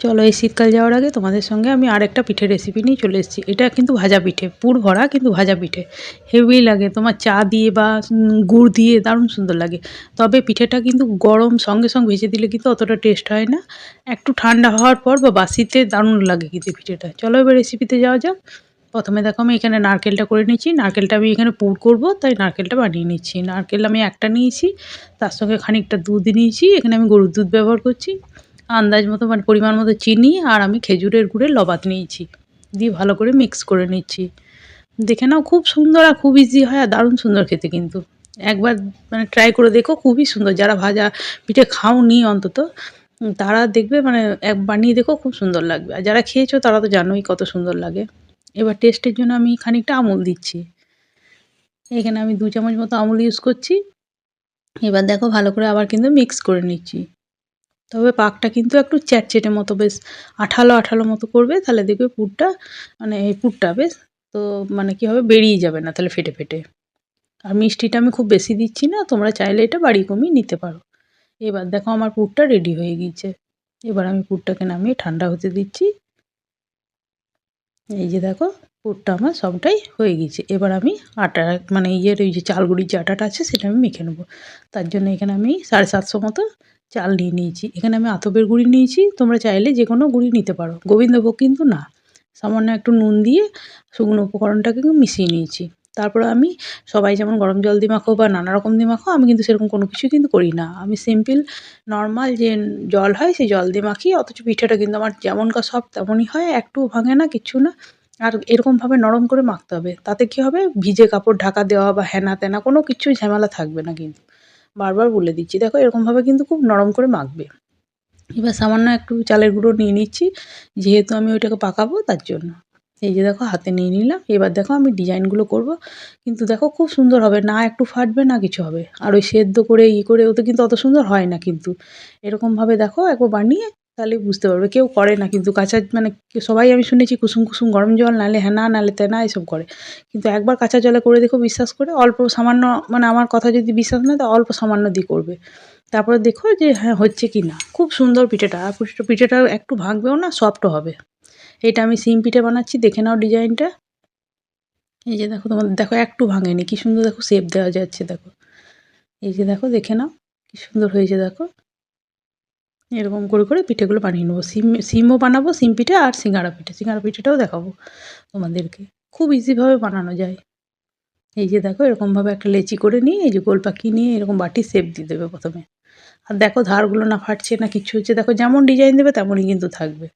চলো এই শীতকাল যাওয়ার আগে তোমাদের সঙ্গে আমি আরেকটা পিঠে রেসিপি নিয়ে চলে এসেছি। এটা কিন্তু ভাজা পিঠে, পুর ভরা কিন্তু ভাজা পিঠে। হেভি লাগে, তোমার চা দিয়ে বা গুড় দিয়ে দারুণ সুন্দর লাগে। তবে পিঠেটা কিন্তু গরম সঙ্গে সঙ্গে ভেজে দিলে কিন্তু অতটা টেস্ট হয় না। একটু ঠান্ডা হওয়ার পর বা বাসিতে দারুণ লাগে কিন্তু পিঠেটা। চলো এবার রেসিপিতে যাওয়া যাক। প্রথমে দেখো আমি এখানে নারকেলটা করে নিচ্ছি নারকেলটা আমি এখানে পুর করব, তাই নারকেলটা বানিয়ে নিচ্ছি। নারকেল আমি একটা নিয়েছি, তার সঙ্গে খানিকটা দুধ নিয়েছি। এখানে আমি গরুর দুধ ব্যবহার করছি। আন্দাজ মতো মানে পরিমাণ মতো চিনি আর আমি খেজুরের গুড়ের লবাত নিয়েছি। দিয়ে ভালো করে মিক্স করে নিচ্ছি। দেখে নাও, খুব সুন্দর আর খুব ইজি হয় আর দারুণ সুন্দর খেতে কিন্তু। একবার মানে ট্রাই করে দেখো, খুবই সুন্দর। যারা ভাজা পিঠে খাওনি অন্তত, তারা দেখবে মানে এক বানিয়ে দেখো খুব সুন্দর লাগবে। আর যারা খেয়েছো, তারা তো জানোই কত সুন্দর লাগে। এবার টেস্টের জন্য আমি খানিকটা আমুল দিচ্ছি। এখানে আমি দু চামচ মতো আমুল ইউজ করছি। এবার দেখো ভালো করে আবার কিন্তু মিক্স করে নিচ্ছি। তবে পাকটা কিন্তু একটু চ্যাটচেটে মতো বেশ আঠালো আঠালো মতো করবে, তাহলে দেখবে পুরটা মানে এই পুরটা বেশ তো মানে কি হবে বেরিয়ে যাবে না, তাহলে ফেটে ফেটে। আর মিষ্টিটা আমি খুব বেশি দিচ্ছি না, তোমরা চাইলে এটা বাড়ি কমিয়ে নিতে পারো। এবার দেখো আমার পুরটা রেডি হয়ে গিয়েছে। এবার আমি পুরটাকে নামিয়ে ঠান্ডা হতে দিচ্ছি। এই যে দেখো, পুরটা আমার সবটাই হয়ে গেছে এবার আমি আটা মানে ইয়ের ওই যে চালগুড়ির যে আটাটা আছে, সেটা আমি মেখে নেব। তার জন্য এখানে আমি সাড়ে সাতশো মতো চাল নিয়ে নিয়েছি। এখানে আমি আতপের গুঁড়ি নিয়েছি। তোমরা চাইলে যে কোনো গুঁড়ি নিতে পারো। গোবিন্দভোগ কিন্তু না। সামান্য একটু নুন দিয়ে শুকনো উপকরণটাকে মিশিয়ে নিয়েছি। তারপর আমি সবাই যেমন গরম জল দিয়ে মাখো বা নানা রকম দিয়ে মাখো আমি কিন্তু সেরকম কোনো কিছু কিন্তু করি না। আমি সিম্পল, নর্মাল যে জল হয়, সেই জল দিয়ে মাখি অথচ পিঠাটা কিন্তু আমার যেমনকার সব তেমনই হয় একটু ভাঙে না, কিচ্ছু না। আর এরকমভাবে নরম করে মাখতে হবে। তাতে কি হবে? ভিজে কাপড় ঢাকা দেওয়া বা হেনা তেনা কোনো কিছু ঝামেলা থাকবে না কিন্তু। বারবার বলে দিচ্ছি। দেখো, এরকমভাবে কিন্তু খুব নরম করে মাখবে। এবার সামান্য একটু চালের গুঁড়ো নিয়ে নিচ্ছি। যেহেতু আমি ওইটাকে পাকাবো, তার জন্য। এই যে দেখো, হাতে নিয়ে নিলাম। এবার দেখো, আমি ডিজাইনগুলো করব। কিন্তু দেখো, খুব সুন্দর হবে। না একটু ফাটবে, না কিছু হবে। আর ওই সেদ্ধ করে, ই করে, ওতে কিন্তু অত সুন্দর হয় না কিন্তু। এরকমভাবে দেখো, একবার বানিয়ে তাহলে বুঝতে পারবে। কেউ করে না, কিন্তু কাঁচা মানে সবাই আমি শুনেছি কুসুম কুসুম গরম জল নালে হ্যাঁ না, নালে তেনা এসব করে। কিন্তু একবার কাঁচা জলে করে দেখো বিশ্বাস করে, অল্প সামান্য মানে আমার কথা যদি বিশ্বাস না তো অল্প সামান্য দিয়ে করবে। তারপরে দেখো যে হ্যাঁ হচ্ছে কি না? খুব সুন্দর পিঠেটা। আর পিঠেটা একটু ভাঙবেও না, সফটও হবে। এটা আমি সিম পিঠে বানাচ্ছি, দেখে নাও ডিজাইনটা। এই যে দেখো তোমাদের, দেখো একটু ভাঙেনি, কি সুন্দর দেখো শেপ দেওয়া যাচ্ছে, দেখো। এই যে দেখো, দেখে নাও, কি সুন্দর হয়েছে, দেখো। এরকম করে করে পিঠেগুলো বানিয়ে নেব। সিম, সিমও বানাবো, সিম পিঠে আর সিঙ্গাড়া পিঠে। সিঙ্গাড়া পিঠেটাও দেখাবো তোমাদেরকে। খুব ইজিভাবে বানানো যায়। এই যে দেখো, এরকমভাবে একটা লেচি করে নিয়ে, এই যে গোল পাখি নিয়ে এরকম বাটি শেপ দিয়ে দেবে প্রথমে। আর দেখো ধারগুলো না ফাটছে না কিছু হচ্ছে। দেখো যেমন ডিজাইন দেবে, তেমনই কিন্তু থাকবে।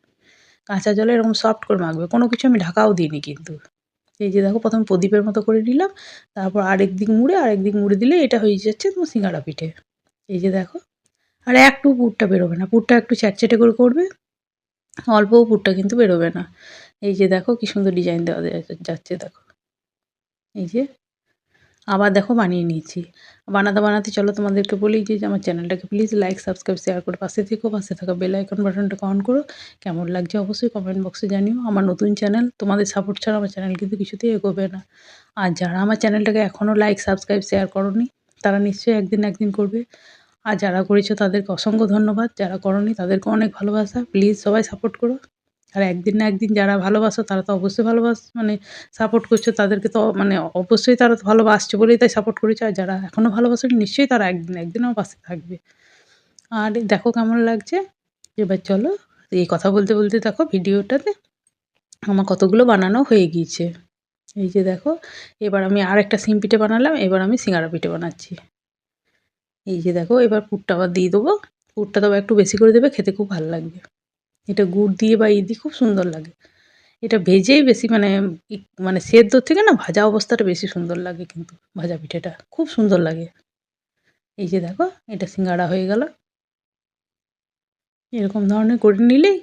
কাঁচা জলে এরকম সফট করে মাখবে। কোনো কিছু আমি ঢাকাও দিইনি কিন্তু। এই যে দেখো, প্রথম প্রদীপের মতো করে নিলাম। তারপর আরেক দিক মুড়ে, আরেক দিক মুড়ে দিলে এটা হয়ে যাচ্ছে তোমার সিঙ্গাড়া পিঠে। এই যে দেখো আর একটু পুরটা বেরোবে না। পুরটা একটু চ্যাটচ্যাটে করে করবে অল্পও পুরটা কিন্তু বেরোবে না। এই যে দেখো কি সুন্দর ডিজাইন দেওয়া যাচ্ছে দেখো। এই যে আবার দেখো বানিয়ে নিয়েছি। বানাতে বানাতে চলো তোমাদেরকে বলি যে আমার চ্যানেলটাকে প্লিজ লাইক সাবস্ক্রাইব শেয়ার করে পাশে থেকো, পাশে থাকা বেল আইকন বাটনটাকে অন করো। কেমন লাগছে অবশ্যই কমেন্ট বক্সে জানিও। আমার নতুন চ্যানেল তোমাদের সাপোর্ট ছাড়া আমার চ্যানেল কিন্তু কিছুতেই এগোবে না। আর যারা আমার চ্যানেলটাকে এখনও লাইক সাবস্ক্রাইব শেয়ার করনি, তারা নিশ্চয়ই একদিন একদিন করবে। আর যারা করেছ তাদেরকে অসংখ্য ধন্যবাদ। যারা করনি তাদেরকে অনেক ভালোবাসা। প্লিজ সবাই সাপোর্ট করো। আর একদিন না একদিন যারা ভালোবাসো তারা তো অবশ্যই ভালোবাস মানে সাপোর্ট করছ। তাদেরকে তো মানে অবশ্যই তারা তো ভালোবাসছে বলেই তাই সাপোর্ট করেছে। আর যারা এখনও ভালোবাসেনি নিশ্চয়ই তারা একদিন একদিন আমার পাশে থাকবে। আর দেখো কেমন লাগছে? এবার চলো এই কথা বলতে বলতে দেখো ভিডিওটাতে আমার কতগুলো বানানো হয়ে গিয়েছে। এই যে দেখো, এবার আমি আর একটা সিম পিঠে বানালাম, এবার আমি সিঙ্গারা পিঠে বানাচ্ছি। এই যে দেখো, এবার পুরটা আবার দিয়ে দেবো। পুরটা তবে একটু বেশি করে দেবে, খেতে খুব ভালো লাগবে। এটা গুড় দিয়ে বা ই দিয়ে খুব সুন্দর লাগে। এটা ভেজেই বেশি মানে মানে সেদ্ধ থেকে না ভাজা অবস্থাটা বেশি সুন্দর লাগে কিন্তু ভাজা পিঠেটা। খুব সুন্দর লাগে। এই যে দেখো, এটা সিঙ্গাড়া হয়ে গেল। এরকম ধরনের করে নিলেই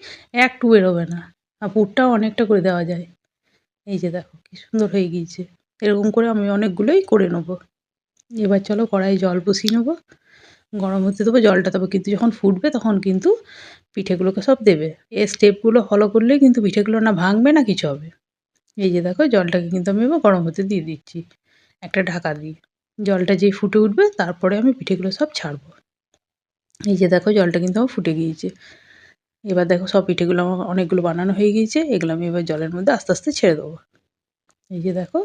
একটু বেরোবে না। আর পুরটাও অনেকটা করে দেওয়া যায়। এই যে দেখো, কি সুন্দর হয়ে গিয়েছে। এরকম করে আমি অনেকগুলোই করে নেব। এবার চলো কড়াই জল বসিয়ে নেব। গরম হতে দেবো, জলটা তবে কিন্তু যখন ফুটবে তখন কিন্তু পিঠেগুলোকে সব দেবে। এই স্টেপগুলো ফলো করলেই কিন্তু পিঠেগুলো না ভাঙবে না কিছু হবে। এই যে দেখো, জলটাকে কিন্তু আমি এবার গরম হতে দিয়ে দিচ্ছি। একটা ঢাকা দিয়ে জলটা যেই ফুটে উঠবে, তারপরে আমি পিঠেগুলো সব ছাড়বো। এই যে দেখো, জলটা কিন্তু আমার ফুটে গিয়েছে। এবার দেখো, সব পিঠেগুলো আমার অনেকগুলো বানানো হয়ে গিয়েছে। এগুলো আমি এবার জলের মধ্যে আস্তে আস্তে ছেড়ে দেবো। এই যে দেখো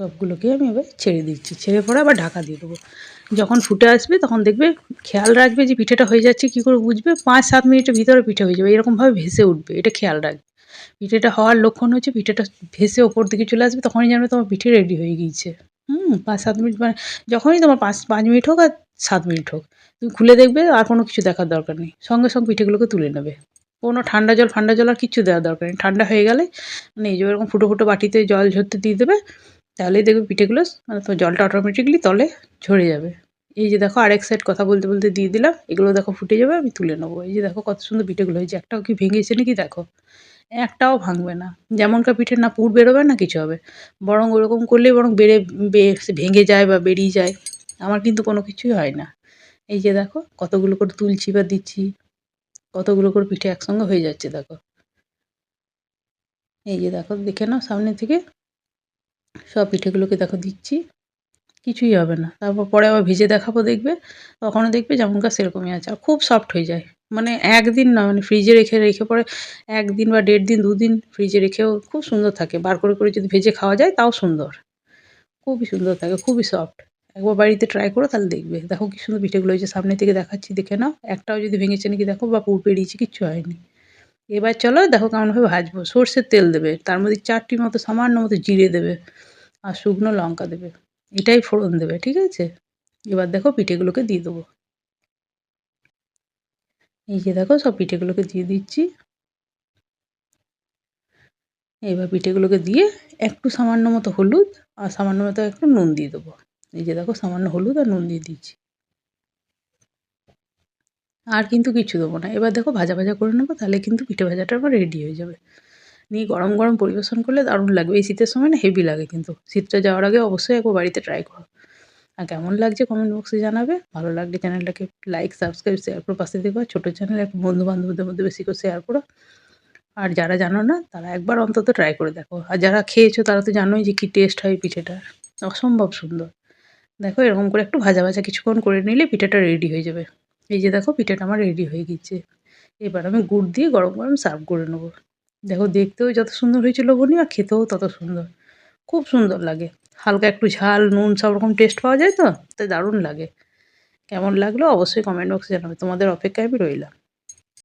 সবগুলোকে আমি এবার ছেড়ে দিচ্ছি। ছেড়ে পরে আবার ঢাকা দিয়ে দেবো। যখন ফুটে আসবে তখন দেখবে খেয়াল রাখবে যে পিঠেটা হয়ে যাচ্ছে, কী করে বুঝবে পাঁচ সাত মিনিটের ভিতরে পিঠে হয়ে যাবে। এরকমভাবে ভেসে উঠবে, এটা খেয়াল রাখবে। পিঠেটা হওয়ার লক্ষণ হচ্ছে পিঠেটা ভেসে ওপর দিকে চলে আসবে, তখনই জানবে তোমার পিঠে রেডি হয়ে গিয়েছে। হুম, পাঁচ সাত মিনিট মানে যখনই তোমার পাঁচ পাঁচ মিনিট হোক আর সাত মিনিট হোক, তুমি খুলে দেখবে আর কোনো কিছু দেখার দরকার নেই। সঙ্গে সঙ্গে পিঠেগুলোকে তুলে নেবে। কোনো ঠান্ডা জল ফান্ডা জল আর কিচ্ছু দেওয়ার দরকার নেই। ঠান্ডা হয়ে গেলে মানে এই যে এরকম ফুটো ফুটো বাটিতে জল ঝরতে দিয়ে দেবে তাহলেই দেখবে পিঠেগুলো মানে তো জলটা অটোমেটিকলি তলে ঝরে যাবে। এই যে দেখো আরেক সাইড কথা বলতে বলতে দিয়ে দিলাম, এগুলো দেখো ফুটে যাবে, আমি তুলে নেব। এই যে দেখো কত সুন্দর পিঠেগুলো হয়েছে, একটাও কি ভেঙেছে নাকি দেখো? একটাও ভাঙবে না। যেমনকার পিঠে না পুর বেরোবে না কিছু হবে। বরং ওরকম করলেই বরং বেড়ে ভেঙে যায় বা বেরিয়ে যায়। আমার কিন্তু কোনো কিছুই হয় না। এই যে দেখো কতগুলো করে তুলছি বা দিচ্ছি, কতগুলো করে পিঠে একসঙ্গে হয়ে যাচ্ছে দেখো। এই যে দেখো দেখে নাও সামনে থেকে। সব পিঠেগুলোকে দেখো দিচ্ছি। কিছুই হবে না। তারপর পরে আবার ভেজে দেখাবো দেখবে। তখনও দেখবে যেমনকার সেরকমই আছে। আর খুব সফট হয়ে যায়। মানে একদিন না মানে ফ্রিজে রেখে রেখে পরে একদিন বা দেড় দিন, দুদিন ফ্রিজে রেখেও খুব সুন্দর থাকে। বার করে করে যদি ভেজে খাওয়া যায়, তাও সুন্দর। খুবই সুন্দর থাকে, খুবই সফট একবার বাড়িতে ট্রাই করো, তাহলে দেখবে। দেখো কি সুন্দর পিঠেগুলো হয়েছে। সামনে থেকে দেখাচ্ছি, দেখে নাও। একটাও যদি ভেঙেছে নাকি, দেখো বা পুর বেরিয়েছে কিচ্ছু হয়নি। এবার চলো দেখো কেমনভাবে ভাজবো। সর্ষের তেল দেবে, তার মধ্যে চারটির মতো সামান্য মতো জিরে দেবে আর শুকনো লঙ্কা দেবে। এটাই ফোড়ন দেবে, ঠিক আছে? এবার দেখো পিঠেগুলোকে দিয়ে দেবো। এই যে দেখো সব পিঠেগুলোকে দিয়ে দিচ্ছি। এবার পিঠেগুলোকে দিয়ে একটু সামান্য মতো হলুদ আর সামান্য মতো একটু নুন দিয়ে দেবো। এই যে দেখো সামান্য হলুদ আর নুন দিয়ে দিচ্ছি। আর কিন্তু কিছু দেবো না। এবার দেখো ভাজা ভাজা করে নেব, তাহলে কিন্তু পিঠে ভাজাটা আমার রেডি হয়ে যাবে। নিয়ে গরম গরম পরিবেশন করলে দারুণ লাগবে। এই শীতের সময় না হেভি লাগে কিন্তু। শীতটা যাওয়ার আগে অবশ্যই একবার বাড়িতে ট্রাই করো। আর কেমন লাগছে কমেন্ট বক্সে জানাবে। ভালো লাগলে চ্যানেলটাকে লাইক সাবস্ক্রাইব শেয়ার করে, পাশে দেখো ছোটো চ্যানেল এক বন্ধু বান্ধবদের মধ্যে বেশি করে শেয়ার করো। আর যারা জানো না, তারা একবার অন্তত ট্রাই করে দেখো। আর যারা খেয়েছো, তারা তো জানোই যে কী টেস্ট হয় পিঠেটার। অসম্ভব সুন্দর। দেখো এরকম করে একটু ভাজা ভাজা কিছুক্ষণ করে নিলে পিঠেটা রেডি হয়ে যাবে। এই যে দেখো পিঠাটা আমার রেডি হয়ে গেছে। এবার আমি গুড় দিয়ে গরম গরম সার্ভ করে নেব। দেখো দেখতেও যত সুন্দর হয়েছিল বনি, আর খেতেও তত সুন্দর। খুব সুন্দর লাগে। হালকা একটু ঝাল, নুন সব রকম টেস্ট পাওয়া যায় তো, তাই দারুণ লাগে। কেমন লাগল অবশ্যই কমেন্ট বক্সে জানাবে। তোমাদের অপেক্ষায় আমি রইলাম।